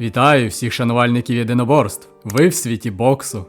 Вітаю всіх шанувальників єдиноборств. Ви в світі боксу.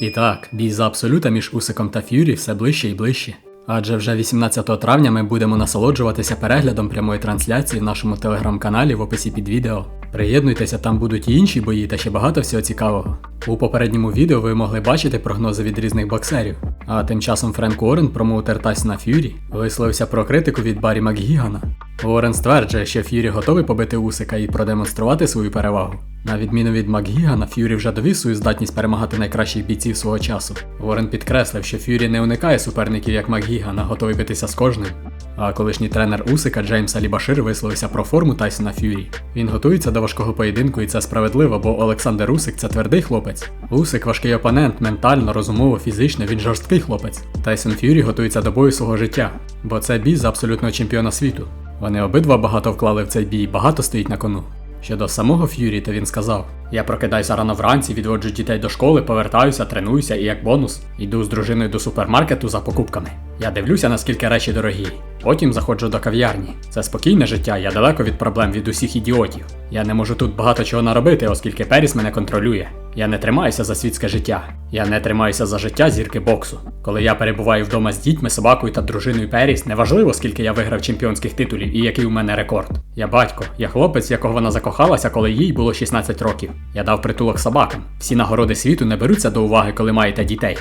І так, бій за абсолюта між Усиком та Ф'юрі все ближче і ближче. Адже вже 18 травня ми будемо насолоджуватися переглядом прямої трансляції в нашому телеграм-каналі в описі під відео. Приєднуйтеся, там будуть і інші бої та ще багато всього цікавого. У попередньому відео ви могли бачити прогнози від різних боксерів. А тим часом Френк Уоррен, промоутер Тайсона Ф'юрі, висловився про критику від Барі Макгігана. Уоррен стверджує, що Ф'юрі готовий побити Усика і продемонструвати свою перевагу. На відміну від Макгігана, Ф'юрі вже довів свою здатність перемагати найкращих бійців свого часу. Уоррен підкреслив, що Ф'юрі не уникає суперників як Макгіган, а готовий битися з кожним. А колишній тренер Усика Джеймс Алібашир висловився про форму Тайсона Ф'юрі. Він готується до важкого поєдинку, і це справедливо, бо Олександр Усик це твердий хлопець. Усик важкий опонент, ментально, розумово, фізично, він жорсткий хлопець. Тайсон Ф'юрі готується до бою свого життя, бо це бій за абсолютного чемпіона світу. Вони обидва багато вклали в цей бій, багато стоїть на кону. Щодо самого Ф'юрі, то він сказав: Я прокидаюся рано вранці, відводжу дітей до школи, повертаюся, тренуюся і як бонус йду з дружиною до супермаркету за покупками. Я дивлюся, наскільки речі дорогі. Потім заходжу до кав'ярні. Це спокійне життя, я далеко від проблем від усіх ідіотів. Я не можу тут багато чого наробити, оскільки Періс мене контролює. Я не тримаюся за світське життя. Я не тримаюся за життя зірки боксу. Коли я перебуваю вдома з дітьми, собакою та дружиною Періс, неважливо, скільки я виграв чемпіонських титулів і який у мене рекорд. Я батько, я хлопець, якого вона закохалася, коли їй було 16 років. Я дав притулок собакам. Всі нагороди світу не беруться до уваги, коли маєте дітей.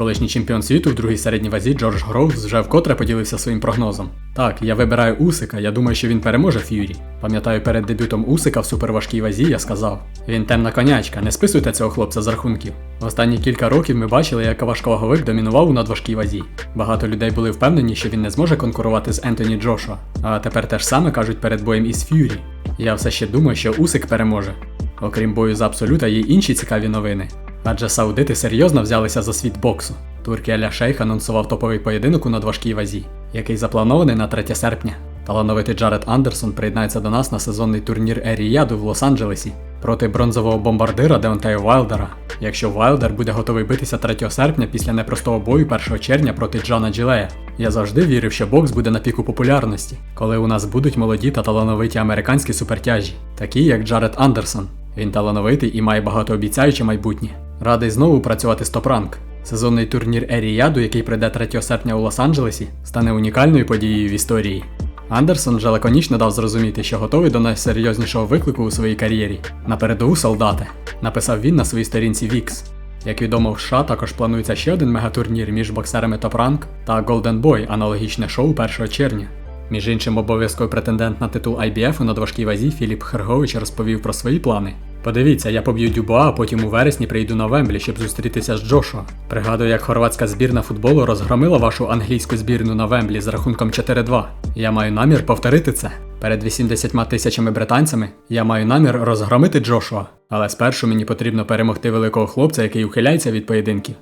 Колишній чемпіон світу в другій середній вазі Джордж Гроувс вже вкотре поділився своїм прогнозом. Так, я вибираю Усика, я думаю, що він переможе Ф'юрі. Пам'ятаю, перед дебютом Усика в суперважкій вазі я сказав: він темна конячка, не списуйте цього хлопця з рахунків. В останні кілька років ми бачили, як важковаговик домінував у надважкій вазі. Багато людей були впевнені, що він не зможе конкурувати з Ентоні Джошуа. А тепер те ж саме кажуть перед боєм із Ф'юрі. Я все ще думаю, що Усик переможе. Окрім бою за абсолюта, є інші цікаві новини. Адже саудити серйозно взялися за світ боксу. Туркія Аля Шейх анонсував топовий поєдинок у надважкій вазі, який запланований на 3 серпня. Талановитий Джаред Андерсон приєднається до нас на сезонний турнір Еріяду в Лос-Анджелесі проти бронзового бомбардира Деонтея Вайлдера. Якщо Вайлдер буде готовий битися 3 серпня після непростого бою 1 червня проти Джана Джилея. Я завжди вірив, що бокс буде на піку популярності, коли у нас будуть молоді та талановиті американські супертяжі, такі як Джаред Андерсон. Він талановитий і має багатообіцяюче майбутнє. Радий знову працювати з Топранк. Сезонний турнір Еріяду, який прийде 3 серпня у Лос-Анджелесі, стане унікальною подією в історії. Андерсон вже лаконічно дав зрозуміти, що готовий до найсерйознішого виклику у своїй кар'єрі. На передову солдати, написав він на своїй сторінці Вікс. Як відомо, в США також планується ще один мегатурнір між боксерами Top Rank та Golden Boy, аналогічне шоу 1 червня. Між іншим, обов'язковий претендент на титул IBF у надважкій вазі Філіп Хергович розповів про свої плани. Подивіться, я поб'ю Дюбуа, а потім у вересні прийду на Вемблі, щоб зустрітися з Джошуа. Пригадую, як хорватська збірна футболу розгромила вашу англійську збірну на Вемблі з рахунком 4-2. Я маю намір повторити це. Перед 80 тисячами британцями я маю намір розгромити Джошуа, але спершу мені потрібно перемогти великого хлопця, який ухиляється від поєдинків.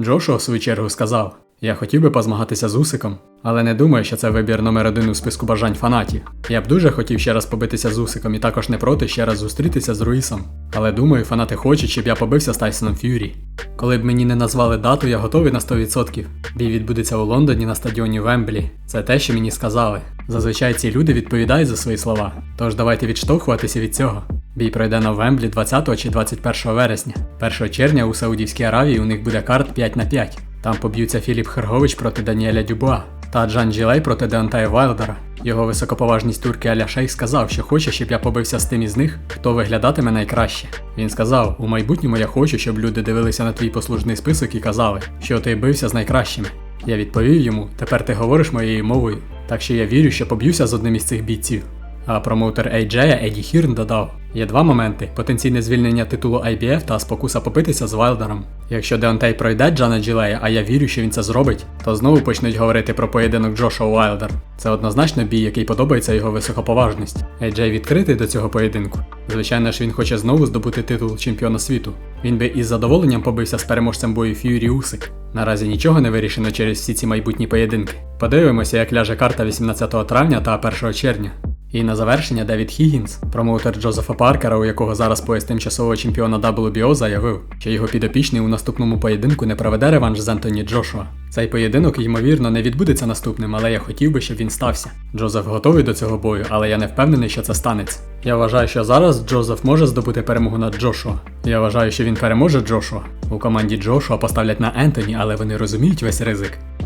Джошуа, в свою чергу, сказав: Я хотів би позмагатися з Усиком, але не думаю, що це вибір номер один у списку бажань фанатів. Я б дуже хотів ще раз побитися з Усиком і також не проти ще раз зустрітися з Руїсом. Але думаю, фанати хочуть, щоб я побився з Тайсоном Ф'юрі. Коли б мені не назвали дату, я готовий на 100%. Бій відбудеться у Лондоні на стадіоні Вемблі. Це те, що мені сказали. Зазвичай ці люди відповідають за свої слова. Тож давайте відштовхуватися від цього. Бій пройде на Вемблі 20 чи 21 вересня. 1 червня у Саудівській Аравії у них буде карт 5 на 5. Там поб'ються Філіп Хергович проти Даніеля Дюбуа та Джан Джилей проти Деонтая Вайлдера. Його високоповажність турки Аля Шейх сказав, що хоче, щоб я побився з тим із них, хто виглядатиме найкраще. Він сказав: у майбутньому я хочу, щоб люди дивилися на твій послужний список і казали, що ти бився з найкращими. Я відповів йому: тепер ти говориш моєю мовою, так що я вірю, що поб'юся з одним із цих бійців. А промоутер AJ Еді Хірн додав: є два моменти: потенційне звільнення титулу IBF та спокуса попитися з Вайлдером. Якщо Деонтей пройде Джана Джилея, а я вірю, що він це зробить, то знову почнуть говорити про поєдинок Джоша Уайлдер. Це однозначно бій, який подобається його високоповажність. AJ відкритий до цього поєдинку. Звичайно ж, він хоче знову здобути титул чемпіона світу. Він би із задоволенням побився з переможцем бою Ф'юрі Усик. Наразі нічого не вирішено через всі ці майбутні поєдинки. Подивимося, як ляже карта 18 травня та 1 червня. І на завершення Девід Хіггінс, промоутер Джозефа Паркера, у якого зараз пояс тимчасового чемпіона WBO, заявив, що його підопічний у наступному поєдинку не проведе реванш з Ентоні Джошуа. Цей поєдинок, ймовірно, не відбудеться наступним, але я хотів би, щоб він стався. Джозеф готовий до цього бою, але я не впевнений, що це станеться. Я вважаю, що зараз Джозеф може здобути перемогу над Джошуа. Я вважаю, що він переможе Джошуа. У команді Джошуа поставлять на Ентоні, але вони розуміють весь ризик.